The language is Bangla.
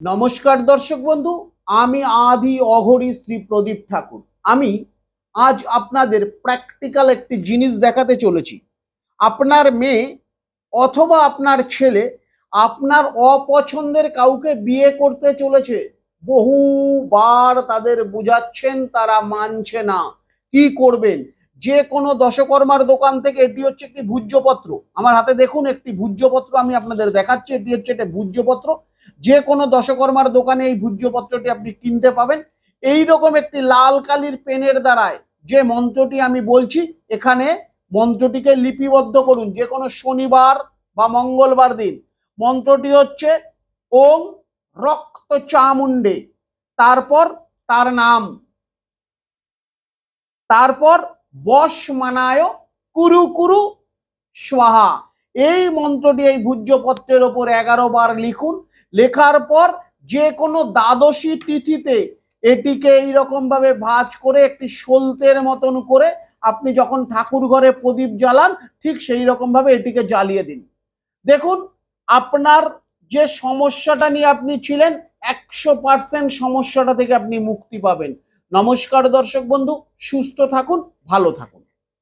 নমস্কার দর্শক বন্ধু, আমি আদি অঘরী শ্রী প্রদীপ ঠাকুর। আমি আজ আপনাদের প্র্যাকটিক্যাল একটি জিনিস দেখাতে চলেছি। আপনার মেয়ে অথবা আপনার ছেলে আপনার অপছন্দের কাউকে বিয়ে করতে চলেছে, বহুবার তাদের বুঝাচ্ছেন, তারা মানছে না। কি করবেন? যে কোনো দশকর্মার দোকান থেকে এটি হচ্ছে একটি ভূজ্যপত্র। আমার হাতে দেখুন, একটি ভূজ্যপত্র আমি আপনাদের দেখাচ্ছি। এটি হচ্ছে একটা ভূজ্যপত্র। যে কোনো দশকর্মার দোকানে এই ভূজ্যপত্রটি আপনি কিনতে পাবেন। এই রকম একটি লাল কালির পেনের দ্বারায় যে মন্ত্রটি আমি বলছি, এখানে মন্ত্রটিকে লিপিবদ্ধ করুন। যে কোনো শনিবার বা মঙ্গলবার দিন। মন্ত্রটি হচ্ছে, ওম রক্ত চামুন্ডে তারপর তার নাম। তারপর বশ মানায় কুরু কুরু স্বাহা। এই মন্ত্রটি এই ভূজ্যপত্রের ওপর এগারো বার লিখুন। লেখার পর যে কোনো দ্বাদশী তিথিতে এটিকে এইরকম ভাবে ভাঁজ করে একটি সলতের মতন করে আপনি যখন ঠাকুর ঘরে প্রদীপ জ্বালান, ঠিক সেই রকম ভাবে এটিকে জ্বালিয়ে দিন। দেখুন, আপনার যে সমস্যাটা নিয়ে আপনি ছিলেন, একশো পার্সেন্ট সমস্যাটা থেকে আপনি মুক্তি পাবেন। নমস্কার দর্শক বন্ধু সুস্থ থাকুন ভালো থাকুন।